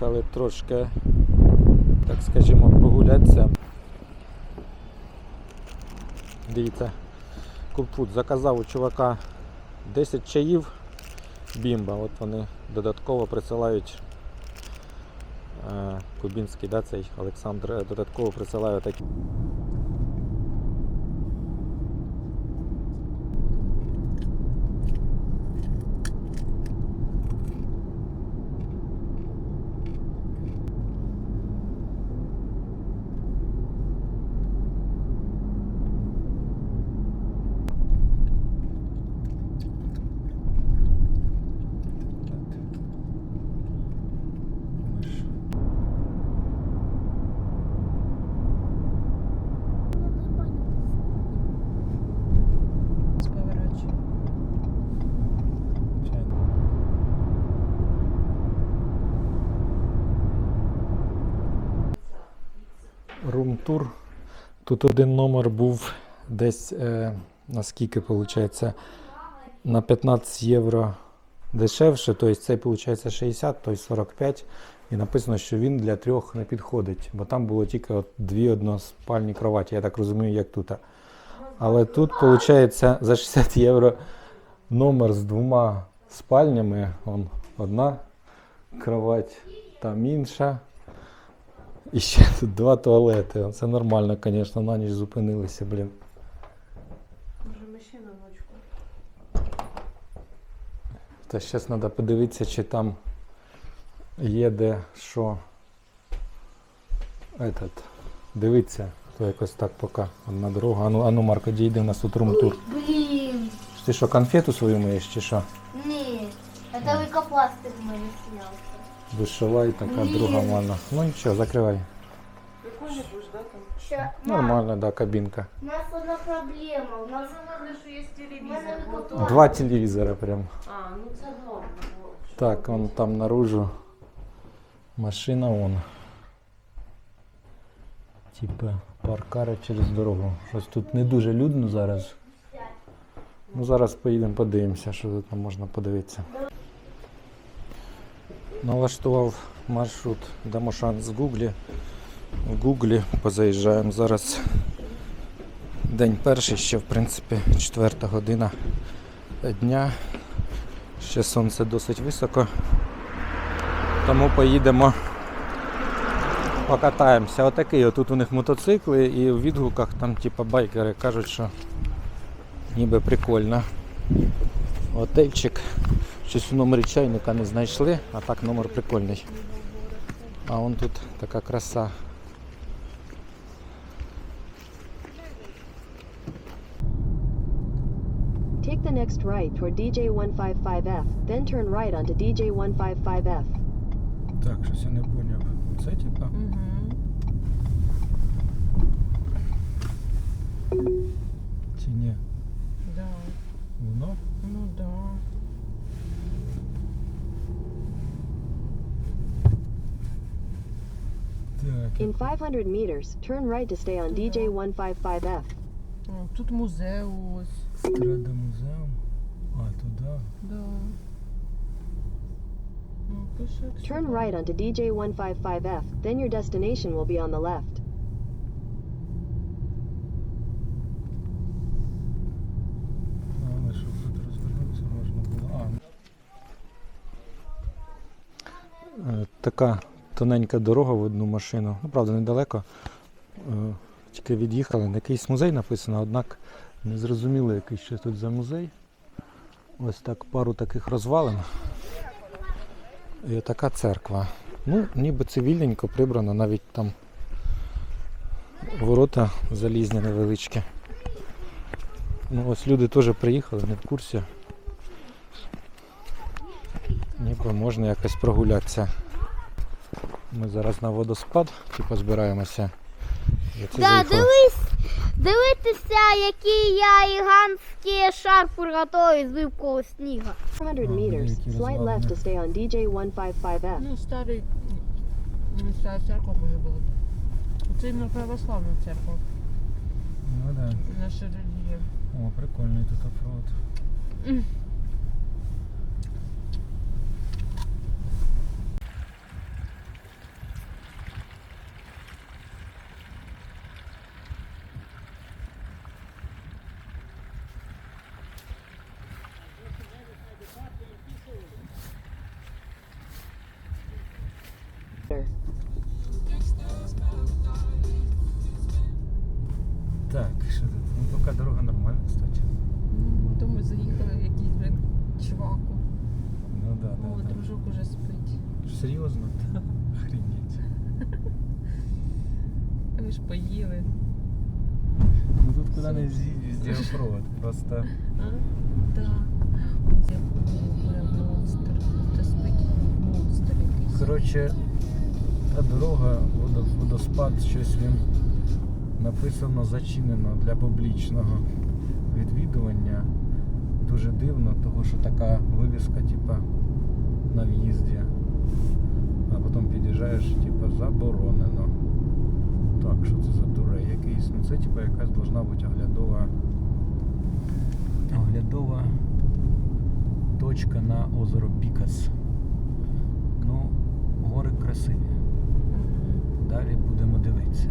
Виїхали трошки, так скажімо, погулятися. Дивіться, Купфуд заказав у чувака 10 чаїв бімба. От вони додатково присилають е, кубінський, да, цей Олександр е, додатково присилає такі. Рум-тур. Тут один номер був десь, е, наскільки виходить, на 15 євро дешевше, тобто цей виходить 60, той 45. І написано, що він для трьох не підходить, бо там було тільки от дві односпальні кроваті, я так розумію, як тут. Але тут виходить за 60 євро номер з двома спальнями. Вон одна кровать, там інша. І ще тут два туалети. Це нормально, звісно, на ніч зупинилися, блін. Може, мужчина ночку. Та зараз треба подивитися, чи там є де що. Этот, дивіться, то якось так поки одна дорога. Ану, ану, Марко, дійди, у нас тут рум-тур. Блин, Ти що, конфету свою миєш чи що? нет, это лейкопластырь мой снялся. Душова і така Ні. друга ванна. Ну нічого, закривай. Прикольно будешь, да, там? Нормально, да, кабінка. у нас одна проблема, у нас Главное, что есть телевизор. Вот викупали. Два телевізора прям. А, ну це норм. вот, Так, вон там наружу машина вон. Типа паркара через дорогу. Щось тут не дуже людно зараз. Ну зараз поїдемо подивимося, що тут там можна подивитися. Налаштував маршрут дамо шанс з Гуглі. В Гуглі позаїжджаємо зараз. День перший, ще в принципі четверта година дня. Ще сонце досить високо. Тому поїдемо, покатаємося. Отакий, отут у них мотоцикли і в відгуках там типа байкери кажуть, що ніби прикольно. Отельчик. Щось в номері чайника не знайшли, а так номер прикольний. А вон тут така краса. Take the next right toward DJ155F, then turn right onto DJ155F. Так, щось я не зрозумів. Це типа? Мгм. Чи ні? Да, Воно? ну да. Так. In 500 meters, turn right to stay on DJ155F. О, Тут музей ось. Страда музеум. А, туди. Да. Ну, пише, як Turn сюди. right onto DJ155F, then your destination will be on the left. Але щоб тут розвернутися можна було. А. Е, Така тоненька дорога в одну машину. Ну, правда, недалеко. Е, Тільки від'їхали. На якийсь музей написано, однак не зрозуміло, який ще тут за музей. Ось так пару таких розвалин. І така церква. Ну, ніби цивільненько прибрано, навіть там ворота залізні невеличкі. Ну ось люди теж приїхали, не в курсі. Ніби можна якось прогулятися. Ми зараз на водоспад, типу збираємося. Да, дивись, дивитися, який я гігантський шар приготую з випкового сніга. 400 Oh, meters, slight left to stay on DJ155F. Ну, старий. м, Стара церква може бути. Це іменно православна церква. Ну да. Наша релігія. О, прикольний тут оффроуд. Серйозно? Охренеть. Ви ж поїли. Ну тут куди не везде провод. Просто А? Да. От я монстр. Це спить монстр якийсь. Коротше, та дорога, водо- водоспад, щось він написано зачинено для публічного відвідування. Дуже дивно, тому що така вивіска, типа, на в'їзді. А потім під'їжджаєш, типу, заборонено. Так, що це за турей якийсь? Ну це типу якась должна бути оглядова. Оглядова точка на озеро Пікас. Ну, гори красиві. Далі будемо дивитися.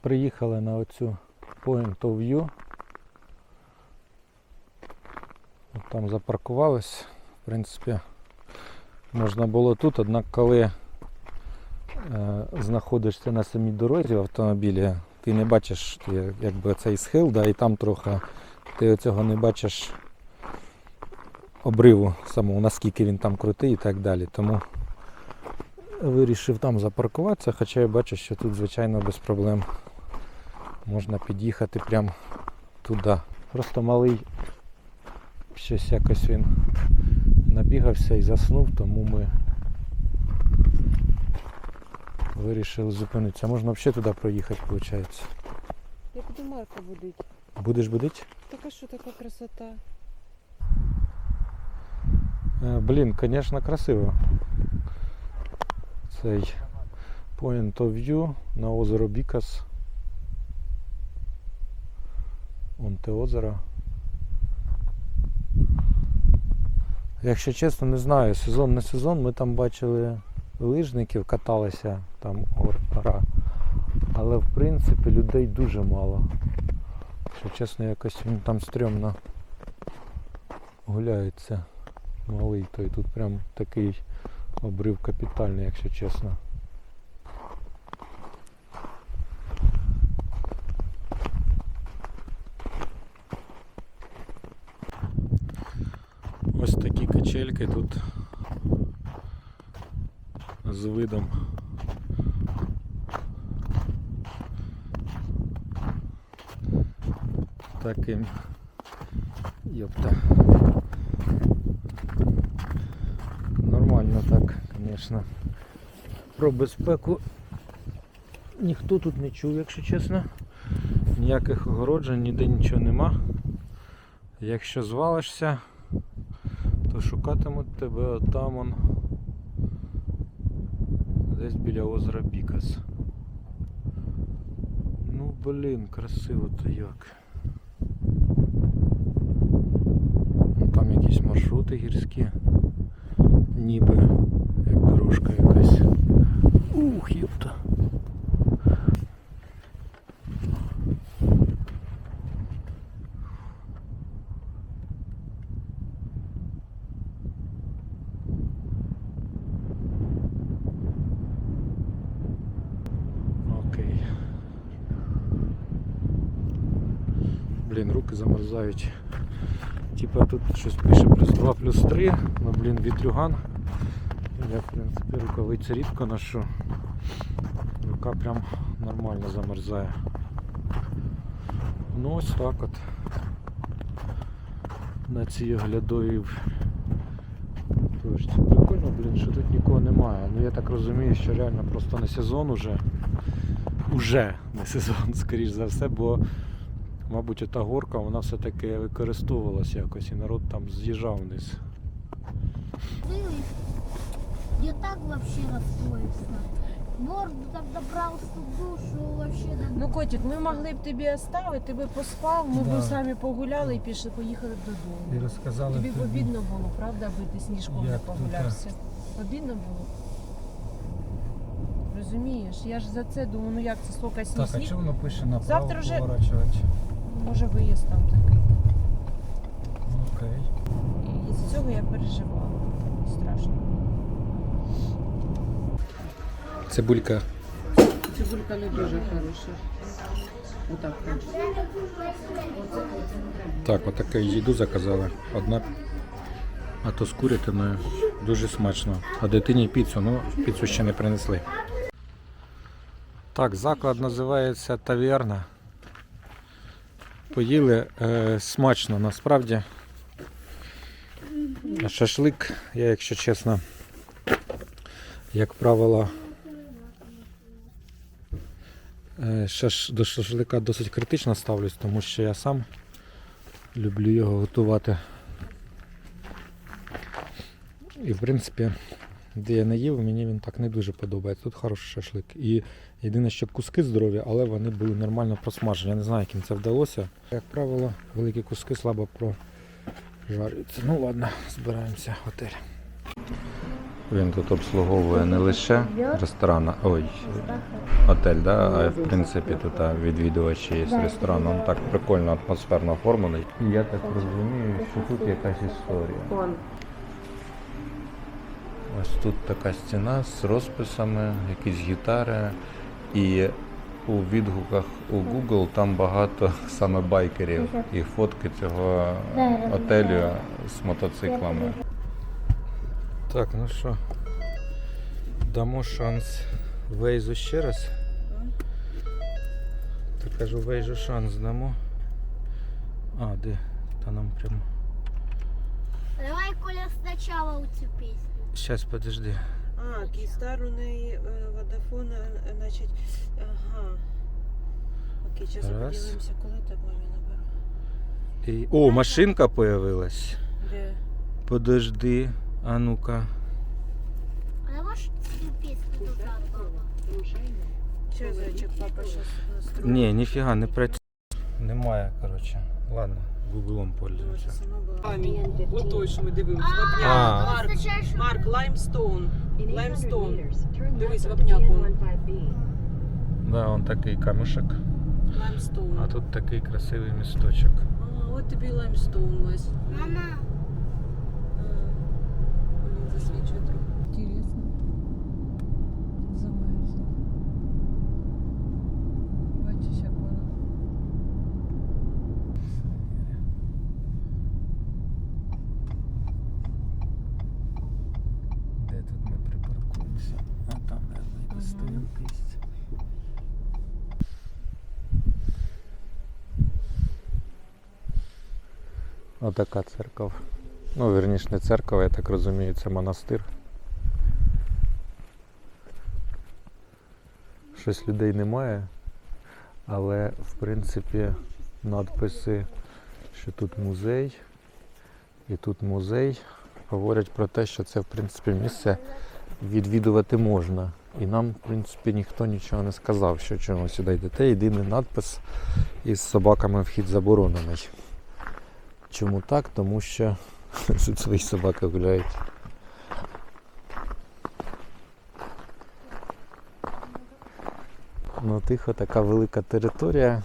Приїхали на оцю Point of View. От Там запаркувались. В принципі, можна було тут, однак коли е, знаходишся на самій дорозі в автомобілі, ти не бачиш якби цей схил, да, і там трохи ти цього не бачиш обриву самого, наскільки він там крутий і так далі. Тому вирішив там запаркуватися, хоча я бачу, що тут, звичайно, без проблем можна під'їхати прямо туди. Просто малий щось якось він набігався і заснув, тому ми вирішили зупинитися. Можна взагалі туди проїхати, виходить. Я буду Марка будить. Будеш будити? Така що така красота. Е, Блін, звісно, красиво. Цей Point of View на озеро Бікас. Вон те озеро. Якщо чесно, не знаю, сезон не сезон, ми там бачили лижників, каталися, там гор- гора. Але в принципі людей дуже мало. Якщо чесно, якось він там стрьомно гуляється малий, той тут прям такий обрив капітальний, якщо чесно. Ось такі качельки тут з видом. Таким. Йопта. Нормально так, звісно. Про безпеку ніхто тут не чув, якщо чесно. Ніяких огороджень, ніде нічого нема. Якщо звалишся, то шукатимуть тебе отам он десь біля озера Бікас. Ну блін, красиво то як. Ну, Там якісь маршрути гірські ніби дорожка якась. Ух, єпта. Окей. Блін, руки замерзають. Типа тут щось пише плюс 2, плюс 3, ну блін, вітрюган. Я, в принципі, рукавиці рідко ношу. Рука прям нормально замерзає. Ну ось так от. На цій оглядовій. Тож, це прикольно, блін, що тут нікого немає. Ну я так розумію, що реально просто не сезон уже. уже не сезон, скоріш за все, бо, мабуть, ота горка вона все-таки використовувалася якось і народ там з'їжджав вниз. Я так вообще расстроился. Борг так добрался в душу вообще. Ну, котик, ми могли б тобі оставити, ти би поспав, ми Да. б самі погуляли і пішли, поїхали б додому. розказали Тобі б обідно було, правда, аби ти сніжком не Як тут, погулявся. Обідно було. Розумієш, я ж за це думаю, ну як це стільки сніг, Так, а сніг, чому воно пише направо Завтра вже- поворачувати? може виїзд там такий. Окей. І з цього я переживала. Страшно. Цибулька Цибулька не дуже хороша. Отак. Так, отаке їду заказали. Одна, а то з курятиною дуже смачно. А дитині піцу, ну піцу ще не принесли. Так, заклад називається Таверна. Поїли е, смачно насправді. Шашлик, я, якщо чесно, як правило, е, шаш, до шашлика досить критично ставлюсь, тому що я сам люблю його готувати. І в принципі, де я не їв, мені він так не дуже подобається. Тут хороший шашлик. І єдине, що куски здорові, але вони були нормально просмажені. Я не знаю, як їм це вдалося. Як правило, великі куски слабо прожарюються. Ну ладно, збираємося в готель. Він тут обслуговує не лише ресторан, ой, готель, да? а в принципі тут відвідувачі з ресторану. Так прикольно, атмосферно оформлений. Я так розумію, що тут якась історія. Ось тут така стіна з розписами, якісь гітари. І у відгуках у Google там багато саме байкерів і фотки цього готелю з мотоциклами. Так, ну що, дамо шанс Вейзу ще раз. Так кажу, Вейзу шанс дамо. А, де? Та нам прямо. Давай, Коля, сначала у цю пісню. Щас, подожди. А, Київстар у неї водофон, значить, ага. Окей, зараз Раз. поділимося, коли так мамі наберу. І... О, машинка появилась. Де? Подожди, а ну-ка. А можеш цю пісню тут папа? Що, зайчик, папа зараз? Ні, ніфіга не працює. Немає, коротше. Ладно, гуглом пользуюся. От той, що ми дивилися. А. Вапняк. Марк, означає, що Марк, Лаймстоун. In 800 Limestone. meters, turn Дивись, вапняк он. Да, он такий камушек, Лаймстоун. а тут такий красивий місточок. А, от тобі лаймстоун. Мама, Воно засвічує трохи. Інтересно. Замерзло. Бачиш, як воно. Де тут ми припаркуємося? А там, наверное, Мгм. якась стоянка є. Отака церква. Ну, вірніше, не церква, я так розумію, це монастир. Щось людей немає, але в принципі надписи, що тут музей, і тут музей говорять про те, що це в принципі місце відвідувати можна. І нам, в принципі, ніхто нічого не сказав, що чому сюди йдете. Єдиний надпис із собаками вхід заборонений. Чому так? Тому що тут свої собаки гуляють. Ну, тихо, така велика територія.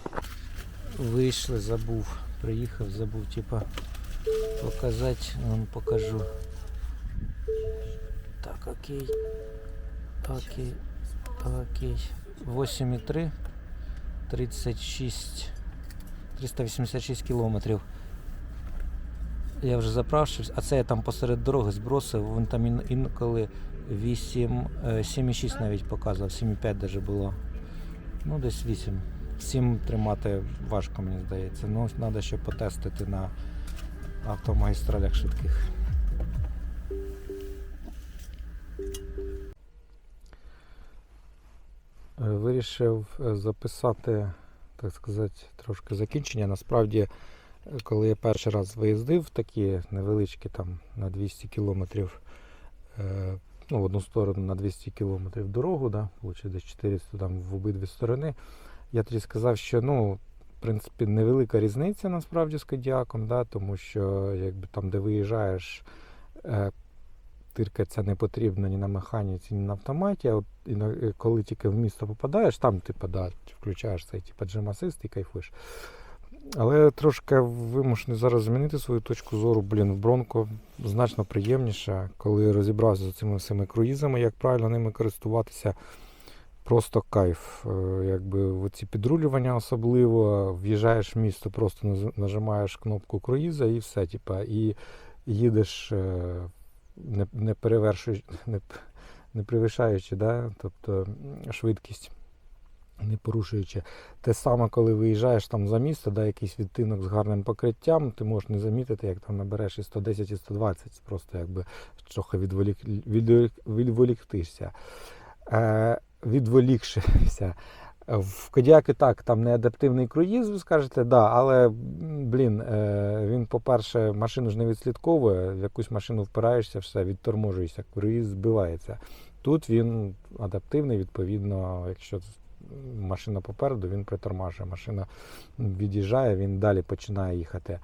Вийшли, забув. Приїхав, забув, типа показати, вам покажу. Так, окей. Окей. Окей. 8,3. 36. 386 кілометрів. Я вже заправшився, а це я там посеред дороги збросив, він там інколи 8, е, 7,6 навіть показував, 7,5 даже було. Ну, десь 8. 7 тримати важко, мені здається. Ну, треба ще потестити на автомагістралях швидких. Е, Вирішив е, записати, так сказати, трошки закінчення. Насправді, е, коли я перший раз виїздив такі невеличкі там на 200 кілометрів, е, ну, в одну сторону на 200 кілометрів дорогу, да, десь 400 там в обидві сторони, я тоді сказав, що ну, в принципі невелика різниця насправді з Кодіаком, да, тому що якби там, де виїжджаєш, е, тиркатися не потрібно ні на механіці, ні на автоматі. А от е, коли тільки в місто попадаєш, там типу, да, включаєш цей типу, джем асист і кайфуєш. Але трошки вимушений зараз змінити свою точку зору. Блін, в Бронко значно приємніше, коли розібрався з цими всіми круїзами, як правильно ними користуватися. Просто кайф. Е, Якби оці підрулювання особливо, в'їжджаєш в місто, просто нажимаєш кнопку круїза і все. Типа, і їдеш е, не, не не, не перевищаючи, да? тобто швидкість, не порушуючи. Те саме, коли виїжджаєш там за місто, да, якийсь відтинок з гарним покриттям, ти можеш не замітити, як там набереш і 110, і 120, просто якби трохи відволік, відволік, відволіктишся. Е, відволікшися. В Кодіаки так, там не адаптивний круїз, ви скажете, да, але блін, е, він, по-перше, машину ж не відслідковує, в якусь машину впираєшся, все, відторможуєшся, круїз збивається. Тут він адаптивний, відповідно, якщо машина попереду, він притормажує, машина від'їжджає, він далі починає їхати.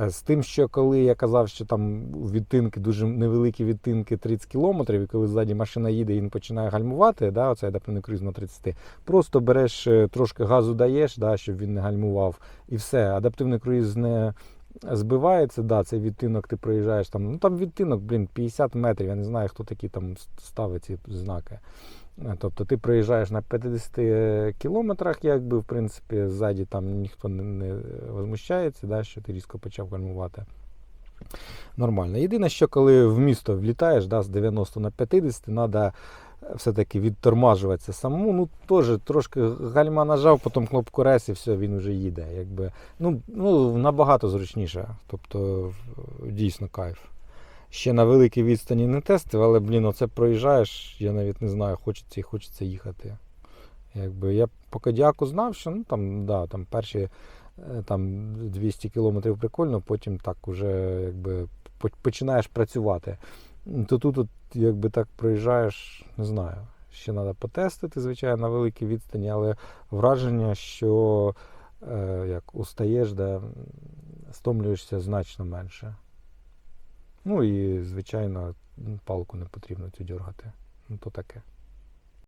Е, З тим, що коли я казав, що там відтинки, дуже невеликі відтинки 30 кілометрів, і коли ззаді машина їде і він починає гальмувати, да, оцей адаптивний круїз на 30, просто береш е, трошки газу даєш, да, щоб він не гальмував, і все. Адаптивний круїз не збивається, да, цей відтинок ти проїжджаєш там. Ну там відтинок, блін, 50 метрів. Я не знаю, хто такі там ставить ці знаки. Е, Тобто ти проїжджаєш на 50 кілометрах, якби, в принципі, ззаді там ніхто не, не возмущається, да, що ти різко почав гальмувати. Нормально. Єдине, що коли в місто влітаєш да, з 90 на 50, треба все-таки відтормажуватися самому. Ну, теж трошки гальма нажав, потім кнопку рес і все, він вже їде. Якби. Ну, ну, набагато зручніше. Тобто, дійсно кайф. Ще на великій відстані не тестив, але, блін, оце проїжджаєш, я навіть не знаю, хочеться і хочеться їхати. Якби я по Кодіаку знав, що ну, там, да, там перші е, там, 200 кілометрів прикольно, потім так уже якби, починаєш працювати. То тут, от, якби так проїжджаєш, не знаю. Ще треба потестити, звичайно, на великій відстані, але враження, що е, як устаєш, да, стомлюєшся значно менше. Ну і, звичайно, палку не потрібно цю дергати. Ну, то таке.